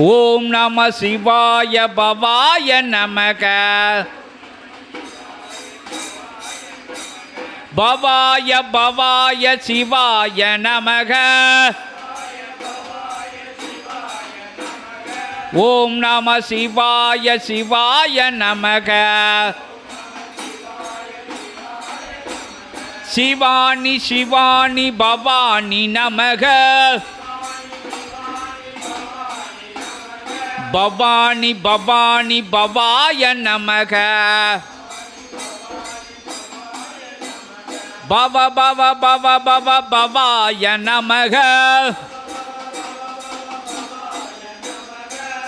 ஓம் நம சிவாய பவாய நமக. பவாய பவாய சிவாய நமக. ஓம் நம சிவாய சிவாய நமக. சிவானி சிவானி பவானி நமக. பவானி பவானி பவாய நமக. பவ பவ பவ பவ பவாய நமக.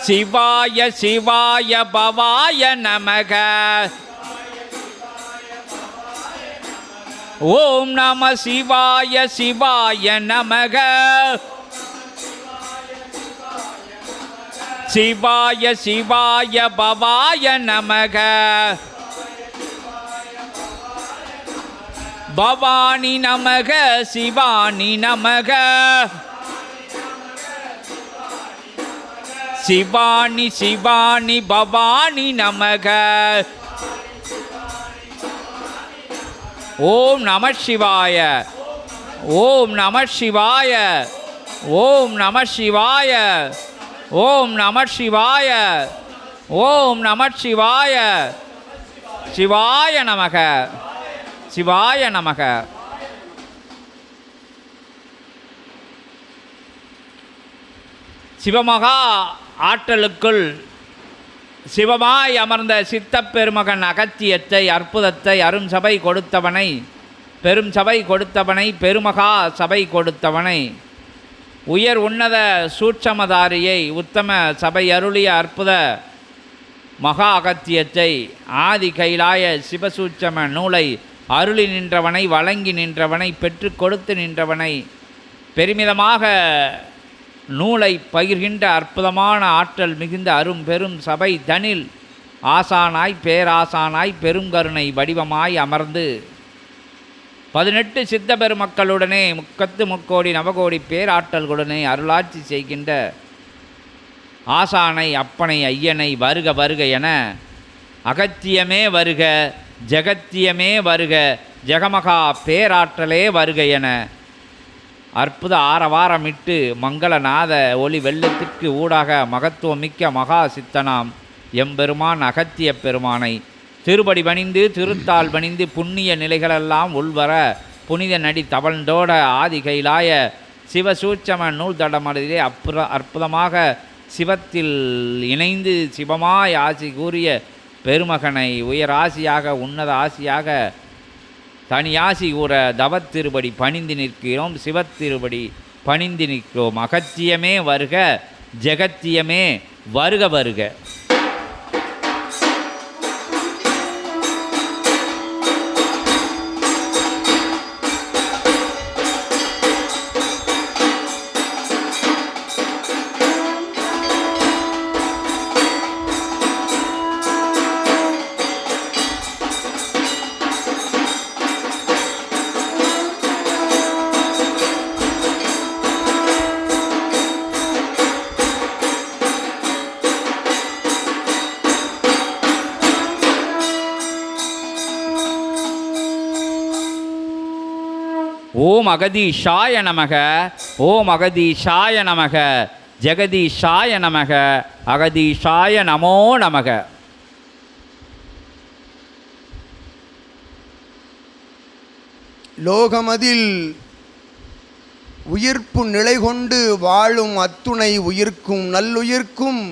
சிவாய சிவாய பவாய நமக. ஓம் நம சிவாய சிவாய நமக. சிவாய சிவாய பவாய நமக. பவானி நமக சிவானி நமக. சிவானி சிவானி பவானி நமக. ஓம் நம சிவாய. ஓம் நம சிவாய. ஓம் நம சிவாய. ஓம் நம சிவாய. ஓம் நம சிவாய. சிவாய நமக. சிவாய நமக. சிவமகா ஆற்றலுக்குள் சிவமாய் அமர்ந்த சித்தப்பெருமகன் அகத்தியத்தை அற்புதத்தை அரும் சபை கொடுத்தவனை பெரும் சபை கொடுத்தவனை பெருமகா சபை கொடுத்தவனை உயர் உன்னத சூட்சமதாரியை உத்தம சபை அருளிய அற்புத மகா அகத்தியத்தை ஆதி கைலாய சிவசூட்சம நூலை அருளி நின்றவனை வழங்கி நின்றவனை பெற்று கொடுத்து நின்றவனை பெருமிதமாக நூலை பகிர்கின்ற அற்புதமான ஆற்றல் மிகுந்த அரும் பெரும் சபை தனில் ஆசானாய் பேராசானாய் பெருங்கருணை வடிவமாய் அமர்ந்து பதினெட்டு சித்த பெருமக்களுடனே முக்கத்து முக்கோடி நவகோடி பேராற்றல்களுடனே அருளாட்சி செய்கின்ற ஆசானை அப்பனை ஐயனை வருக வருக என அகத்தியமே வருக ஜெகத்தியமே வருக ஜெகமகா பேராற்றலே வருக என அற்புத ஆரவாரமிட்டு மங்களநாத ஒளி வெள்ளத்திற்கு ஊடாக மகத்துவமிக்க மகா சித்தனாம் எம்பெருமான் அகத்திய பெருமானை திருப்படி பணிந்து திருத்தால் பணிந்து புண்ணிய நிலைகளெல்லாம் உள்வர புனித நடி தவழ்ந்தோட ஆதி கைலாய சிவசூட்சம நூல் தடமடையிலே அற்புத அற்புதமாக சிவத்தில் இணைந்து சிவமாய் ஆசி கூறிய பெருமகனை உயர் ஆசியாக உன்னத ஆசியாக தனியாசி கூற தவத்திருபடி பணிந்து நிற்கிறோம் சிவத்திருபடி பணிந்து நிற்கிறோம். அகத்தியமே வருக ஜெகத்தியமே வருக வருக. ஓம் அகதீஷாய நமக ஓம் அகதீஷாய நமக ஜெகதீஷாய நமக அகதீஷாய நமோ நமக. லோகமதில் உயிர்ப்பு நிலை கொண்டு வாழும் அத்துணை உயிர்க்கும் நல்லுயிர்க்கும்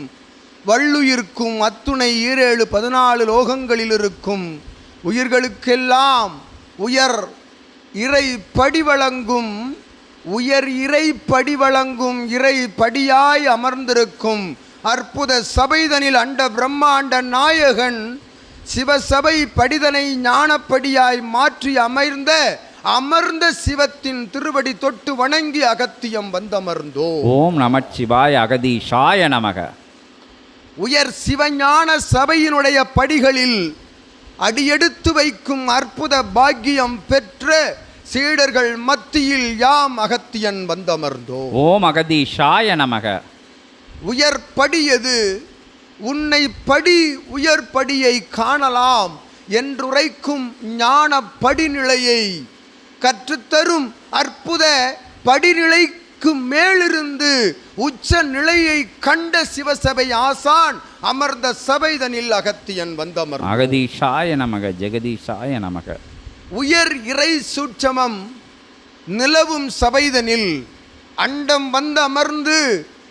வள்ளுயிர்க்கும் அத்துணை ஈரேழு பதினாலு லோகங்களில் இருக்கும் உயிர்களுக்கெல்லாம் உயர் இறை படி வழங்கும் உயர் இறை படி வழங்கும் இறை படியாய் அமர்ந்திருக்கும் அற்புத சபைதனில் அண்ட பிரம்மாண்ட நாயகன் சிவசபை படிதனை ஞானப்படியாய் மாற்றி அமர்ந்த அமர்ந்த சிவத்தின் திருவடி தொட்டு வணங்கி அகத்தியம் வந்தமர்ந்தோ. ஓம் நமச்சிவாய அகதீஷாய நமக. உயர் சிவஞான சபையினுடைய படிகளில் அடியெடுத்து வைக்கும் அற்புத பாக்கியம் பெற்ற சீடர்கள் மத்தியில் யாம் அகத்தியன் வந்தமர்ந்தோ. ஓம் அகதீஷாய நமக. உயர் படி எது உன்னை படி உயர் படியை காணலாம் என்றுரைக்கும் ஞான படிநிலையை கற்றுத்தரும் அற்புத படிநிலைக்கு மேலிருந்து உச்ச நிலையை கண்ட சிவசபை ஆசான் அமர்ந்த சபைதனில் அகத்தியன் வந்தமர். அகதீஷாய நமக ஜெகதீஷாய நமக. உயர் இறை சூட்சமம் நிலவும் சபைதனில் அண்டம் வந்து அமர்ந்து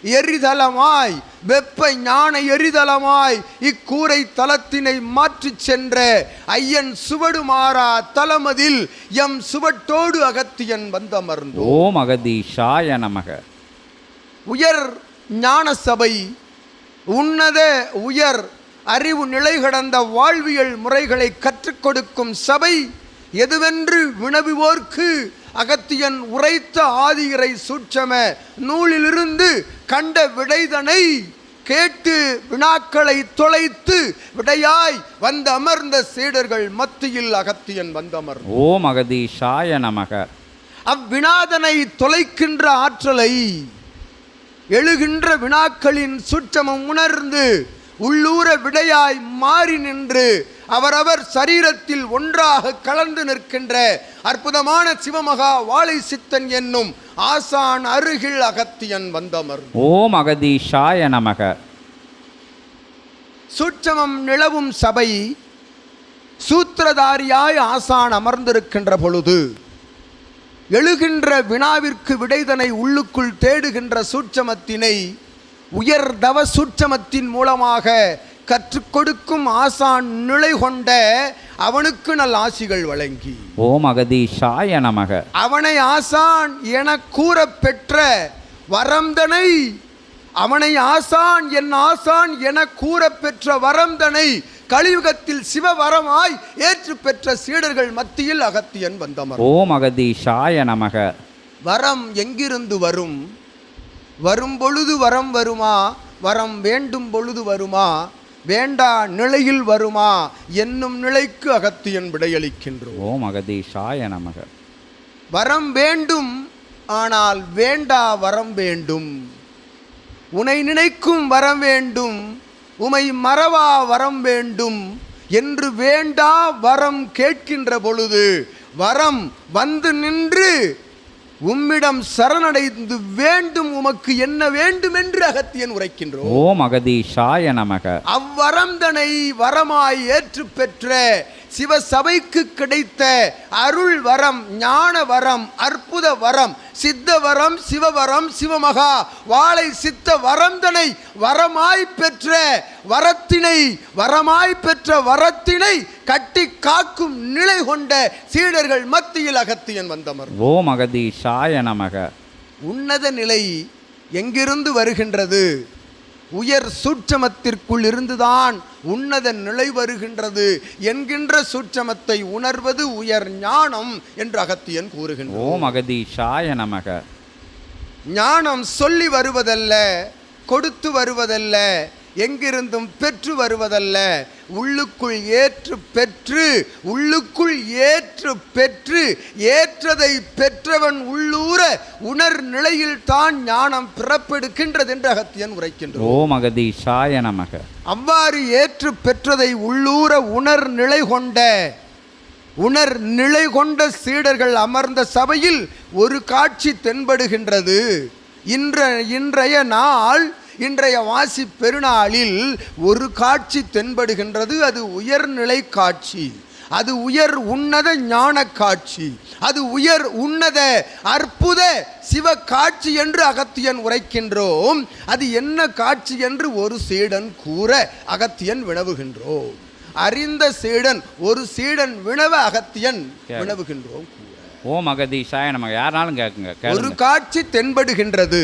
எரிதலமாய் வெப்ப ஞான எரிதலமாய் இக்கூரை தலத்தினை மாற்றிச் சென்ற ஐயன் சுவடு மாறா தலமதில் எம் சுவட்டோடு அகத்தியன் வந்தமர்ந்தோ. ஓம் அகதீஷாய நமக. உயர் ஞான சபை உன்னத உயர் அறிவு நிலை கடந்த வாழ்வியல் முறைகளை கற்றுக் கொடுக்கும் சபை எதுவென்று வினவுவோர்க்கு அகத்தியன் உரைத்த ஆதியிறை சூட்சம நூலிலிருந்து கண்ட விடைதனை கேட்டு வினாக்களை தொலைத்து விடையாய் வந்து அமர்ந்த சீடர்கள் மத்தியில் அகத்தியன் வந்தமர். ஓம் அகதீஷாய நமக. அவ்வினாதனை தொலைக்கின்ற ஆற்றலை எழுகின்ற வினாக்களின் சுற்றமம் உணர்ந்து உள்ளூர விடையாய் மாறி நின்று அவரவர் சரீரத்தில் ஒன்றாக கலந்து நிற்கின்ற அற்புதமான சிவமகா வாழை சித்தன் என்னும் ஆசான் அருகில் அகத்தியன் வந்தமர். ஓம் அகதீஷாய நமக. சூட்சமம் நிலவும் சபை சூத்திரதாரியாய் ஆசான் அமர்ந்திருக்கின்ற பொழுது எழுகின்ற வினாவிற்கு விடைதனை உள்ளுக்குள் தேடுகின்ற சூட்சமத்தினை உயர் தவ சூட்சமத்தின் மூலமாக கற்றுக் கொடுக்கும் ஆசான் நிலை கொண்ட அவனுக்கு நல் ஆசிகள் வழங்கி. ஓம் அகதீஷாய நமக. அவனை ஆசான் என கூற பெற்ற வரம்தனை அவனை ஆசான் என் ஆசான் என கூற பெற்ற வரம்தனை கலியுகத்தில் சிவவரமாய் ஏற்று பெற்ற சீடர்கள் மத்தியில் அகத்தியன் வந்தமர். ஓம் அகதீஷாய நமக. வரம் எங்கிருந்து வரும்? வரும் பொழுது வரம் வருமா? வரம் வேண்டும் பொழுது வருமா? வேண்டா நிலையில் வருமா? என்னும் நிலைக்கு அகத்தியன் விடையளிக்கின்றோம். ஓம் அகதீஷாய நமக. வரம் வேண்டும் ஆனால் வேண்டா வரம் வேண்டும். உனை நினைக்கும் வரம் வேண்டும் உமை மறவா வரம் வேண்டும் என்று வேண்டா வரம் கேட்கின்ற பொழுது வரம் வந்து நின்று உம்மிடம் சரணடைந்து வேண்டும் உமக்கு என்ன வேண்டும் என்று அகத்தியன் உரைக்கின்றோம். ஓம் அகதீஷாய நமக. அவ்வரம்தனை வரமாய் ஏற்று பெற்ற சிவசபைக்கு கிடைத்த அருள் வரம் ஞான வரம் அற்புத வரம் சித்த வரம் சிவவரம் சிவமகா வாழை சித்த வரம்தனை வரமாய் பெற்ற வரத்தினை வரமாய் பெற்ற வரத்தினை கட்டி காக்கும் நிலை கொண்ட சீடர்கள் மத்தியில் அகத்தியன் வந்தமர். ஓம் அகதீஷாய நமக. உன்னத நிலை எங்கிருந்து வருகின்றது? உயர் சூட்சமத்திற்குள் இருந்துதான் உன்னத நிலை வருகின்றது என்கின்ற சூட்சமத்தை உணர்வது உயர் ஞானம் என்று அகத்தியன் கூறுகின்றான். ஓம் அகதீஷாய நமக. ஞானம் சொல்லி வருவதல்ல கொடுத்து வருவதல்ல எங்கிருந்தும் பெற்று வருவதல்ல உள்ளுக்குள் ஏற்று பெற்று உள்ளுக்குள் ஏற்று பெற்று ஏற்றதை பெற்றவன் உள்ளூர உணர் நிலையில் தான் ஞானம் பிறப்பெடுக்கின்றது என்று அகத்தியன் உரைக்கின்றான். ஓம் அகதீஷாய நமக. அவ்வாறு ஏற்று பெற்றதை உள்ளூர உணர் நிலை கொண்ட உணர் நிலை கொண்ட சீடர்கள் அமர்ந்த சபையில் ஒரு காட்சி தென்படுகின்றது. இன்ற இன்றைய நாள் இன்றைய வாசி பெருநாளில் ஒரு காட்சி தென்படுகின்றது அது உயர்நிலை காட்சி. அது உயர் உன்னத ஞான காட்சி. அது உயர் உன்னத அற்புத சிவ காட்சி என்று அகத்தியன் உரைக்கின்றோம். அது என்ன காட்சி என்று ஒரு சீடன் கூற அகத்தியன் வினவுகின்றோம். அறிந்த சீடன் ஒரு சீடன் வினவ அகத்தியன் வினவுகின்றோம். ஓம் அகதீஷாய நமக யாருனாலும் கேட்குங்க ஒரு காட்சி தென்படுகின்றது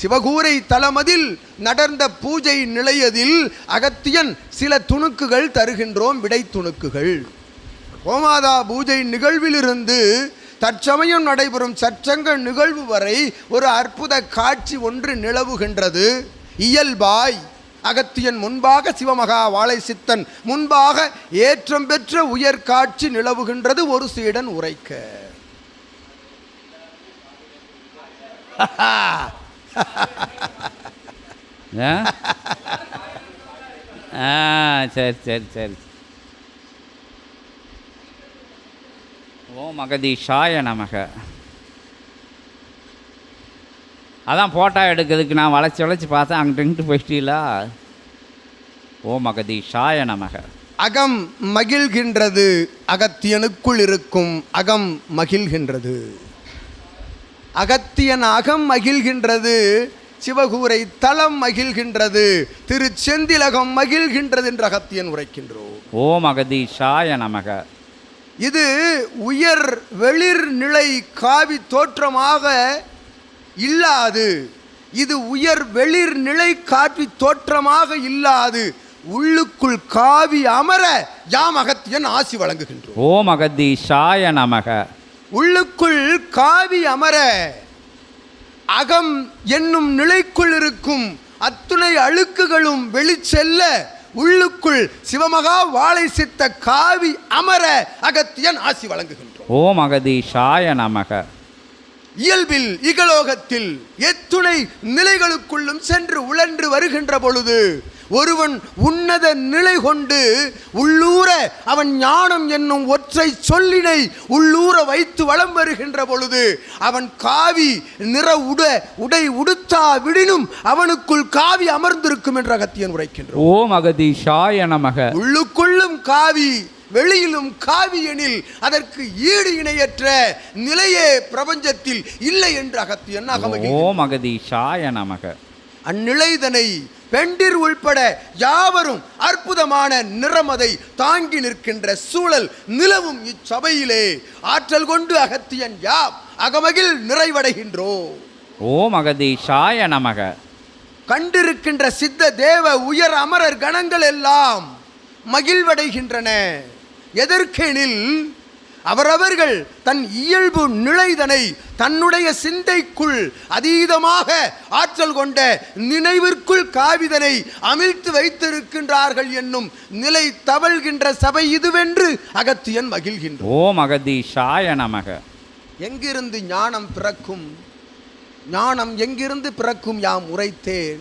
சிவகூரை தலமதில் நடந்த பூஜை நிலையதில் அகத்தியன் சில துணுக்குகள் தருகின்றோம் விடை துணுக்குகள். கோமாதா பூஜை நிகழ்விலிருந்து தற்சமயம் நடைபெறும் சற்றங்க நிகழ்வு வரை ஒரு அற்புத காட்சி ஒன்று நிலவுகின்றது. இயல்பாய் அகத்தியன் முன்பாக சிவமகா வாழை சித்தன் முன்பாக ஏற்றம் பெற்ற உயர் காட்சி நிலவுகின்றது ஒரு சீடன் உரைக்க. ஆ? சரி சரி சரி. ஓ அகதீஷாய நமக. அதான் ஃபோட்டோ எடுக்கிறதுக்கு நான் வளைச்சி வளைச்சி பார்த்தேன். அங்கிட்டு இங்கிட்டு போயிட்டீங்களா? ஓ அகதீஷாய நமக. அகம் மகிழ்கின்றது அகத்தியனுக்குள் இருக்கும் அகம் மகிழ்கின்றது. அகத்தியன் அகம் மகிழ்கின்றது சிவகூரை தலம் மகிழ்கின்றது திரு செந்திலகம் மகிழ்கின்றது என்று அகத்தியன் உரைக்கின்றோம். ஓ மகதீஷாய நமக. இது உயர் வெளிர் நிலை காவி தோற்றமாக இல்லாது இது உயர் வெளிர் நிலை காவி தோற்றமாக இல்லாது உள்ளுக்குள் காவி அமர யாம் அகத்தியன் ஆசி வழங்குகின்றோம். ஓ மகதீஷாய நமக. உள்ளுக்குள் காவி அமர அகம் என்னும் நிலைக்குள் இருக்கும் அத்துணை அழுக்குகளும் வெளிச்செல்ல உள்ளுக்குள் சிவமகா வாழை சித்த காவி அமர அகத்தியன் ஆசி வழங்குகின்றோம். ஓ மகதீஷாய நமக. இயல்பில் இகலோகத்தில் எத்துணை நிலைகளுக்குள்ளும் சென்று உழன்று வருகின்ற பொழுது ஒருவன் உன்னத நிலை கொண்டு உள்ளூர அவன் ஞானம் என்னும் ஒற்றை சொல்லினை உள்ளூர வைத்து வலம் வருகின்ற பொழுது அவன் காவி நிற உட உடை உடுத்தா விடினும் அவனுக்குள் காவி அமர்ந்திருக்கும் என்ற அகத்தியன் ஓ மகதீஷாய நமக. உள்ளுக்குள்ளும் காவி வெளியிலும் காவி எனில் அதற்கு ஈடு இணையற்ற நிலையே பிரபஞ்சத்தில் இல்லை என்று அகத்தியன் அகமகி ஓ மகதீஷாய நமக. அந்நிலைதனை பெண்டிர் உள்பட யாவரும் அற்புதமான நிறமதை தாங்கி நிற்கின்ற சூழல் நிலவும் இச்சபையிலே. ஆற்றல் கொண்டு அகத்தியன் யாம் அகமகில் நிறைவடைகின்றோம். ஓ மகதீஷாய நமக. கண்டிருக்கின்ற சித்த தேவ உயர் அமரர் கணங்கள் எல்லாம் மகிழ்வடைகின்றன. எதற்கெனில் அவரவர்கள் தன் இயல்பு நிலைதனை தன்னுடைய சிந்தைக்குள் அதீதமாக ஆற்றல் கொண்ட நினைவிற்குள் காவிதனை அமிழ்த்து வைத்திருக்கின்றார்கள் என்னும் நிலை தவழ்கின்ற சபை இதுவென்று அகத்தியன் மகிழ்கின்றான். ஓ மகதீஷாய நமக. எங்கிருந்து ஞானம் பிறக்கும்? ஞானம் எங்கிருந்து பிறக்கும் யாம் உரைத்தேன்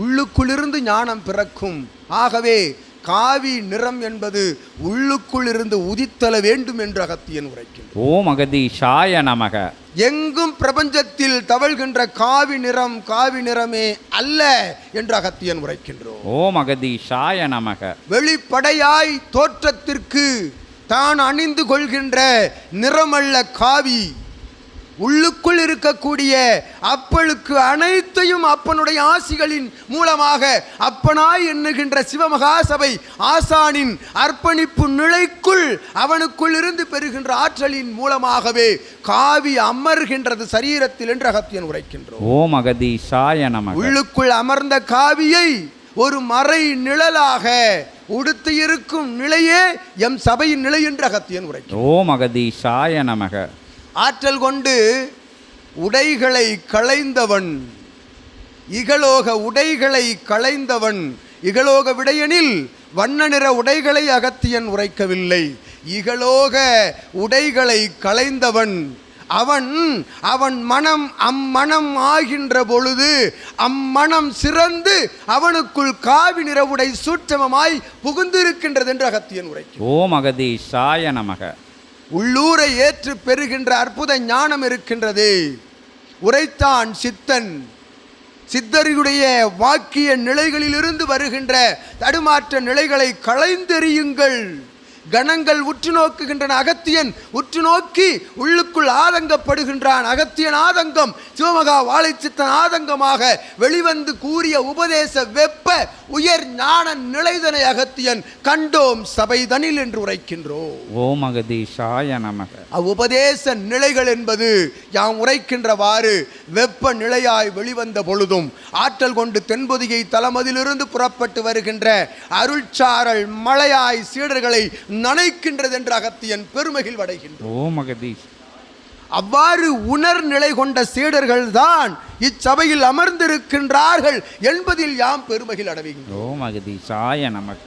உள்ளுக்குள்ளிருந்து ஞானம் பிறக்கும். ஆகவே காவி நிறம் என்பது உள்ளுக்குள் இருந்து உதித்தல வேண்டும் என்று அகத்தியன் உரைக்கின்றான். ஓ மகதீஷாய நமக. எங்கும் பிரபஞ்சத்தில் தவழ்கின்ற காவி நிறம் காவி நிறமே அல்ல என்று அகத்தியன் உரைக்கின்றோம் ஓ மகதீஷாய நமக. வெளிப்படையாய் தோற்றத்திற்கு தான் அணிந்து கொள்கின்ற நிறமல்ல காவி. உள்ளுக்குள் இருக்கக்கூடிய அப்பளுக்கு அனைத்தையும் அப்பனுடைய ஆசிகளின் மூலமாக அப்பனாய் எண்ணுகின்ற சிவமகாசபை ஆசானின் அர்ப்பணிப்பு நிலைக்குள் அவனுக்குள் இருந்து பெறுகின்ற ஆற்றலின் மூலமாகவே காவி அமர்கின்றது சரீரத்தில் என்று அகத்தியன் உரைக்கின்றோம். ஓ மகதீஷாய நமக. உள்ளுக்குள் அமர்ந்த காவியை ஒரு மறை நிழலாக உடுத்து இருக்கும் நிலையே எம் சபையின் நிலை என்று அகத்தியன் உரைக்கும் ஓ மகதீஷாய நமக. ஆற்றல் கொண்டு உடைகளை களைந்தவன். இகலோக உடைகளை களைந்தவன். இகலோக விடையனில் வண்ண நிற உடைகளை அகத்தியன் உரைக்கவில்லை. இகலோக உடைகளை களைந்தவன். அவன் அவன் மனம் அம்மனம் ஆகின்ற பொழுது அம்மனம் சிறந்து அவனுக்குள் காவி நிற உடை சூட்சமமாய் புகுந்திருக்கின்றது என்று அகத்தியன் உரைக்கும் ஓ சாய நமக. உள்ளூரை ஏற்று பெறுகின்ற அற்புத ஞானம் இருக்கின்றது. உரைத்தான் சித்தன். சித்தருடைய வாக்கிய நிலைகளிலிருந்து வருகின்ற தடுமாற்ற நிலைகளை களைந்தெறியுங்கள். கணங்கள் உற்று நோக்குகின்றன. அகத்தியன் உற்று நோக்கி உள்ளுக்குள் ஆதங்கப்படுகின்றான். அகத்தியன் ஆதங்கம் சிவமகா வாழைச்சித்தன் ஆதங்கமாக வெளிவந்து கூறிய உபதேச வெப்ப உயர் ஞான நிலைதனை அகத்தியன் கண்டோம் சபைதனில் என்று உரைக்கின்றோம். ஓ மகதீஷாய நமக. அவ்வுபதேச நிலைகள் என்பது யாம் உரைக்கின்றவாறு வெப்ப நிலையாய் வெளிவந்த பொழுதும் ஆற்றல் கொண்டு தென்பொதிகை தலமதிலிருந்து புறப்பட்டு வருகின்ற அருள்சாரல் மழையாய் சீடர்களை நனைக்கின்றது என்ற அகத்தியன் பெருமகில் வடைகின்றார் ஓ மகதீஷ். அவ்வாறு உணர் நிலை கொண்ட சீடர்கள் தான் இச்சபையில் அமர்ந்திருக்கின்றார்கள் என்பதில் யாம் பெருமகில் அடைகின்றோம் ஓ மகதீஷாய நமக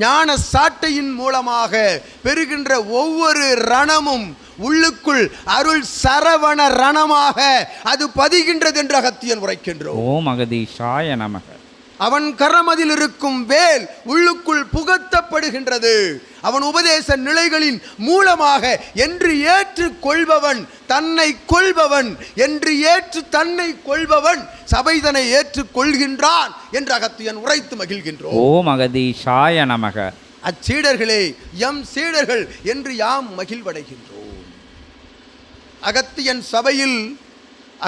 ஞான சாட்டையின் மூலமாக பெறுகின்ற ஒவ்வொரு ரணமும் உள்ளுக்குள் அருள் சரவண ரணமாக அது பதிகின்றது என்று அகத்தியன் உரைக்கின்றோம். ஓம் அகதீஷாய நமக அவன் கரமதில் இருக்கும் வேல் உள்ளுக்குள் புகத்தப்படுகின்றது. அவன் உபதேச நிலைகளின் மூலமாக என்று ஏற்று கொள்பவன் தன்னை கொள்பவன் என்று ஏற்று தன்னை கொள்பவன் சபைதனை ஏற்றுக் கொள்கின்றான் என்று அகத்தியன் உரைத்து மகிழ்கின்றோம். ஓம் அகதீஷாய நமக. அச்சீடர்களே எம் சீடர்கள் என்று யாம் மகிழ்வடைகின்றோம். அகத்தியன் சபையில்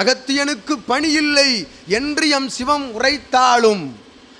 அகத்தியனுக்கு பணி இல்லை என்று எம் சிவம் உரைத்தாலும்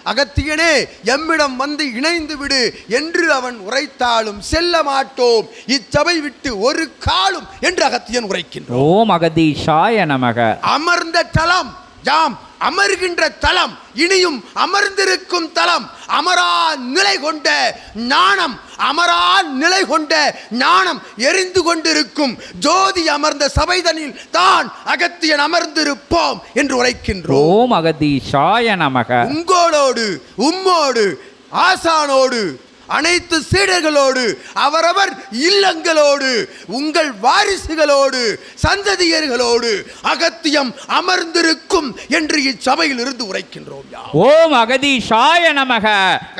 அகத்தியனே எம்மிடம் வந்து இணைந்து விடு என்று அவன் உரைத்தாலும் செல்ல மாட்டோம். இச்சபை விட்டு ஒரு காலும் என்று அகத்தியன் உரைக்கின்றோம் ஓம் அகதீஷாய நமக. அமர்ந்த தலம் யாம் அமர்கின்ற தலம் இனியும் அமர்ந்திருக்கும் தலம் அமரா நிலை கொண்ட ஞானம் அமரா நிலை கொண்ட ஞானம் எரிந்து கொண்டிருக்கும். ஜோதி அமர்ந்த சபைதனில் தான் அகத்தியன் அமர்ந்திருப்போம் என்று உரைக்கின்றோம். ஓம் அகதீஷாய நமக. உங்களோடு உம்மோடு ஆசானோடு அனைத்து சீடர்களோடு அவரவர் இல்லங்களோடு உங்கள் வாரிசுகளோடு சந்ததியர்களோடு அகத்தியம் அமர்ந்திருக்கும் என்று இச்சபையில் இருந்து உரைக்கின்றோம் ஓம் அகதி சாய நமக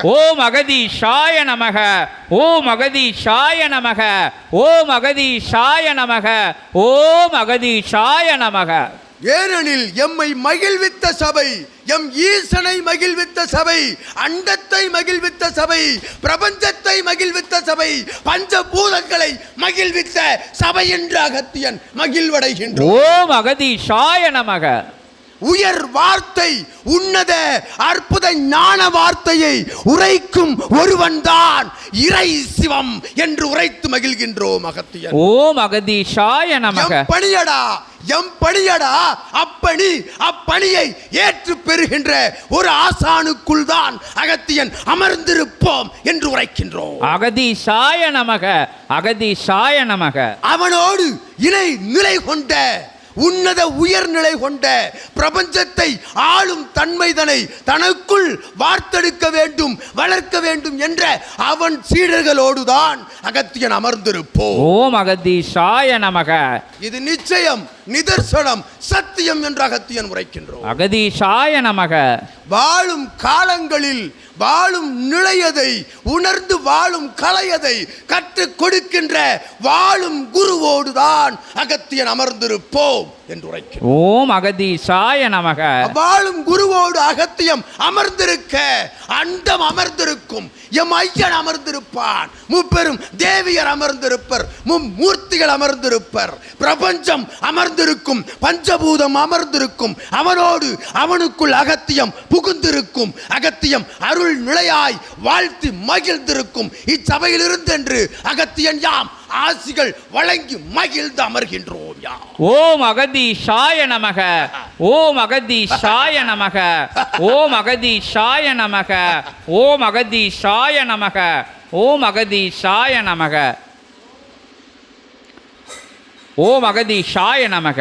ஓம் சாய நமக ஓம் சாய நமக ஓம் சாய நமக ஓம் சாய நமக. ஏனெனில் எம்மை மகிழ்வித்த சபை எம் ஈசனை மகிழ்வித்த சபை அண்டத்தை மகிழ்வித்த சபை பிரபஞ்சத்தை மகிழ்வித்த சபை பஞ்சபூதங்களை மகிழ்வித்த சபை என்ற அகத்தியன் மகிழ்வடைகின்றோம் ஓம் அகதீஷாய நமக. உயர் வார்த்தை உன்னத அற்புத ஞான வார்த்தையை உரைக்கும் ஒருவன்தான் இறை சிவம் என்று உரைத்து மகிழ்கின்றோம் அகத்தியன். ஓம் அகதீஷாய நமக. பணியடா எம் பணியடா அப்பணி அப்பணியை ஏற்று பெறுகின்ற ஒரு ஆசானுக்குள் தான் அகத்தியன் அமர்ந்திருப்போம் என்று உரைக்கின்றோம். அகதீஷாய நமக அகதீஷாய நமக. அவனோடு இணை நிலை கொண்ட உன்னத உயர்நிலை கொண்ட பிரபஞ்சத்தை ஆளும் தன்மைதனை தனக்குள் வார்த்தெடுக்க வேண்டும் வளர்க்க வேண்டும் என்ற அவன் சீடர்களோடுதான் அகத்தியன் அமர்ந்திருப்போம். ஓம் அகதீஷாய நமக. இது நிச்சயம். நிதர்சனம் சத்தியம் என்று அகத்தியன் உரைக்கின்றோம். அகதீஷாய நமக. வாழும் காலங்களில் வாழும் நிலையதை உணர்ந்து வாழும் கலையதை கற்றுக் கொடுக்கின்ற வாழும் குருவோடுதான் அகத்தியன் அமர்ந்திருப்போம் என்று உரைக்கிறோம். ஓம் அகதீஷாய நமக. வாழும் குருவோடு அகத்தியம் அமர்ந்திருக்க அண்டம் அமர்ந்திருக்கும் எம் ஐயன் அமர்ந்திருப்பான் முப்பெரும் தேவியர் அமர்ந்திருப்பர் மும்மூர்த்திகள் அமர்ந்திருப்பர் பிரபஞ்சம் அமர்ந்திருக்கும் பஞ்சபூதம் அமர்ந்திருக்கும் அவனோடு அவனுக்குள் அகத்தியம் புகுந்திருக்கும் அகத்தியம் அருள் நிலையாய் வாழ்த்தி மகிழ்ந்திருக்கும். இச்சபையிலிருந்து என்று அகத்தியன் யாம் ஆசிகள் வழங்கி மகிழ்ந்து அமர்கின்றோம் யாம். ஓம் சாய நமக ஓம் சாய நமக ஓம் சாய நமக ஓம் சாய நமக ஓம் சாய நமக. ஓம் அகதீஷாய நமக.